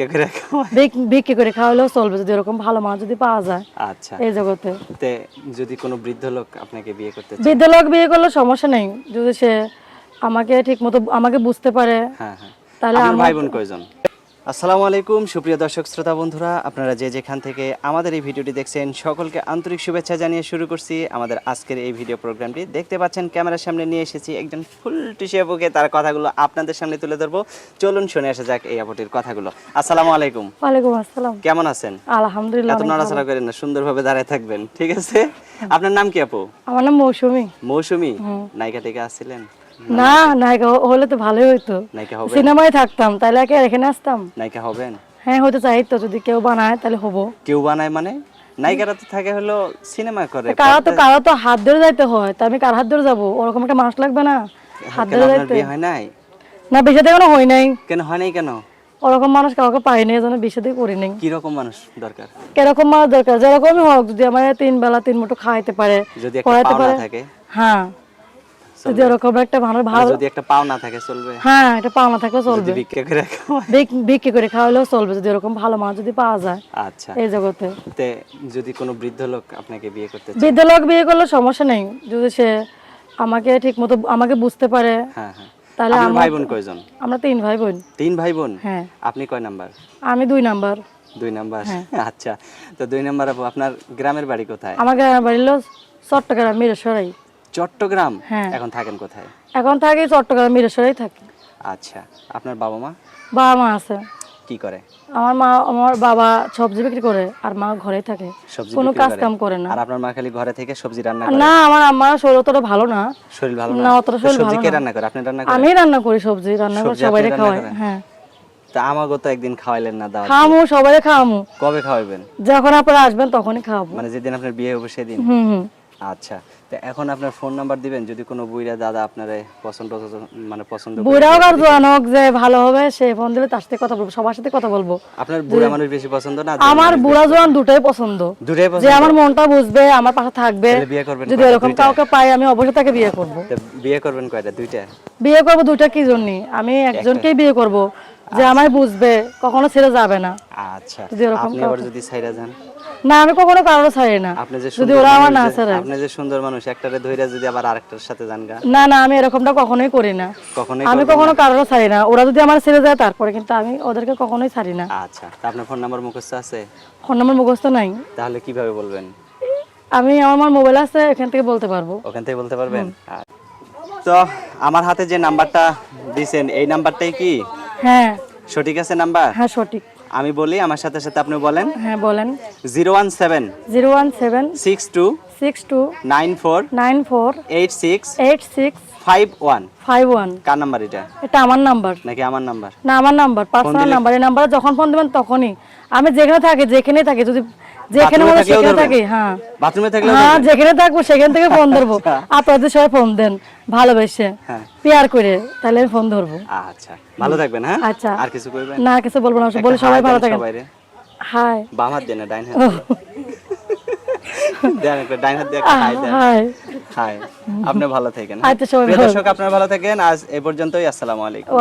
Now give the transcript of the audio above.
ভিক্ষা করে বিক্রি করে খাওয়ালেও চলবে যদি এরকম ভালো মাছ যদি পাওয়া যায় আচ্ছা। এই জগতে। যদি কোনো বৃদ্ধ লোক আপনাকে বিয়ে করতে বৃদ্ধ লোক বিয়ে করলে সমস্যা নেই। যদি সে আমাকে ঠিক মতো আমাকে বুঝতে পারে হ্যাঁ হ্যাঁ। তাহলে আমার- ভাই বোন কয়জন? আসসালামু আলাইকুম সুপ্রিয় দর্শক শ্রোতা বন্ধুরা আপনারা যে যেখান থেকে আমাদের এই ভিডিওটি দেখছেন সকলকে আন্তরিক শুভেচ্ছা জানিয়ে শুরু করছি। আমাদের আজকের এই ভিডিও প্রোগ্রামটি দেখতে পাচ্ছেন ক্যামেরার সামনে নিয়ে এসেছি একজন ফুল টিসে বুকে তার কথাগুলো আপনাদের সামনে তুলে ধরবো। চলুন শুনে আসা যাক এই আপুটির কথাগুলো। আসসালামু আলাইকুম। ওয়ালাইকুম আসসালাম। কেমন আছেন? আলহামদুলিল্লাহ এত নড়াচড়া করেন না সুন্দরভাবে দাঁড়ায় থাকবেন ঠিক আছে? আপনার নাম কি আপু? আমার নাম মৌসুমি। মৌসুমী? নায়িকা টেকা আসছিলেন? না নায়িকা হলে তো ভালোই হইতো। সিনেমায় থাকতাম তাহলে এখানে আসতাম? নায়িকা হবেন? হ্যাঁ হতে চাই তো যদি কেউ বানায় তাহলে হব। কেউ বানায় মানে? নায়িকারা তো থাকে হলো সিনেমা করে কারা তো কারা তো হাত ধরে যাইতে হয় তা আমি কার হাত ধরে যাব? ওরকম একটা মানুষ লাগবে না হাত ধরে যাইতে। হয় নাই? না বিয়ে কোনো হয় নাই। কেন হয় নাই কেন? ওরকম মানুষ কাউকে পাই নাই যেন বিয়ে সাথে করি নাই। কি রকম মানুষ দরকার? মানুষ দরকার? যেরকমই হোক যদি আমার তিন বেলা তিন মুঠো খাইতে পারে যদি একটা পড়াইতে পাও না পারে। থাকে? হ্যাঁ। যদি ওরকম একটা মানুষ আর ভালো যদি একটা পাও না থাকে চলবে। হ্যাঁ এটা পাওনা থাকলে চলবে। ভিক্ষা করে বিক্রি করে খাওয়ালেও চলবে যদি ওরকম ভালো মানুষ যদি পাওয়া যায় আচ্ছা। এই জগতে। তে যদি কোনো বৃদ্ধ লোক আপনাকে বিয়ে করতে চায়? বৃদ্ধ লোক বিয়ে করলে সমস্যা নেই। যদি সে আমাকে ঠিক মতো আমাকে বুঝতে পারে হ্যাঁ হ্যাঁ। তাহলে আমার ভাই বোন কয়জন? আমরা তিন ভাই বোন তিন ভাই বোন হ্যাঁ। আপনি কয় নাম্বার? আমি দুই নাম্বার। দুই নাম্বার? হ্যাঁ। আচ্ছা। তো দুই নাম্বার আপনার গ্রামের বাড়ি কোথায়? আমার গ্রামের বাড়ি হলো চট্টগ্রাম মিরেশ্বরাই চট্টগ্রাম? হ্যাঁ। এখন থাকেন কোথায়? এখন থাকি চট্টগ্রাম মিরেশ্বরাই থাকি। আচ্ছা আপনার বাবা মা? বাবা মা আছে। কি করে? আমার মা আমার বাবা সবজি বিক্রি করে আর মা ঘরেই থাকে। কোনো কাজ কাম করে। না। আর আপনার মা খালি ঘরে থেকে সবজি রান্না করে? না আমার আমার শরীর অতটা ভালো না। শরীর ভালো না, অতটা শরীর ভালো না। রান্না করে? আপনি রান্না করেন? আমি রান্না করি সবজি রান্না করে সবজি সবাই রান্না খাওয়াই হ্যাঁ। তা আমাকে তো একদিন খাওয়াইলেন না দাও খাওয়ামু সবাই খাওয়ামু। কবে খাওয়াবেন যখন আপনারা আসবেন তখনই খাওয়াবো। মানে যেদিন আপনার বিয়ে হবে সেদিন? হুম হুম। আচ্ছা তো এখন আপনার ফোন নাম্বার দিবেন যদি কোনো বুইরা দাদা আপনার পছন্দ পছন্দ- মানে পছন্দ। বুড়াও আর জোয়ান হোক যে ভালো হবে সে ফোন দিলে তার সাথে কথা বলব সবার সাথে কথা বলব। আপনার বুড়া মানুষ বেশি পছন্দ না আমার বুড়া জোয়ান দুটোই পছন্দ। দূরে যে আমার মনটা বুঝবে আমার পাশে থাকবে বিয়ে করবেন যদি এরকম কাউকে পাই আমি অবশ্যই তাকে বিয়ে করব। বিয়ে করবেন কয়টা? দুইটা? বিয়ে করব দুইটা কি জন্য? আমি একজনকেই বিয়ে করব। যে আমায় বুঝবে কখনো ছেড়ে যাবে না। আচ্ছা আপনি আবার যদি ছাইরা যান? না আমি কখনো কারোর ছাড়ি না। যদি ওরা আমার না ছাড়ে। আপনি যে সুন্দর মানুষ একটারে ধইরা যদি আবার আরেকটার সাথে যান না না আমি এরকমটা কখনোই করি না। কখনোই আমি কখনো কারোর ছাড়ি না। ওরা যদি আমার ছেড়ে যায় তারপরে কিন্তু আমি ওদেরকে কখনোই ছাড়ি না। না? আচ্ছা আপনার ফোন নাম্বার মুখস্থ আছে? ফোন নাম্বার মুখস্থ নাই। তাহলে কীভাবে বলবেন? আমি আমার মোবাইল আছে এখান থেকে বলতে পারব। ওখান থেকে বলতে পারবেন। তো আমার হাতে যে নাম্বারটা দিছেন এই নাম্বারটাই কি? হ্যাঁ। সঠিক আছে নাম্বার? হ্যাঁ সঠিক। আমি বলি আমার সাথে সাথে আপনি বলেন। হ্যাঁ বলেন। Zero one seven zero one seven six two six two nine four nine four eight six eight six five one. Five one. কার নাম্বার এটা? এটা আমার নাম্বার। নাকি আমার নাম্বার? না আমার নাম্বার পার্সোনাল নাম্বার। এই নাম্বারে যখন ফোন দেবেন তখনই। আমি যেখানে থাকি যেখানেই থাকি যদি যেখানে বলে সেখানে থাকি হ্যাঁ। বাথরুমে থাকলে হ্যাঁ যেখানে থাকব সেখান থেকে ফোন ধরবো। আপনাদের সবাই ফোন দেন ভালোবেসে। হ্যাঁ। পেয়ার করে তাহলে ফোন ধরবো। আচ্ছা ভালো থাকবেন হ্যাঁ? আচ্ছা। আর কিছু না কিছু বলব না বলে সবাই ভালো থাকেন। হাই। বাম হাত দেন ডাইন হাত দেন একটা ডাইন হাত দিয়ে হাই দেন। হাই। আপনি ভালো থাকেন আচ্ছা, সবাই ভালো দর্শক আপনারা ভালো থাকেন। আজ এ পর্যন্তই আসসালামু আলাইকুম।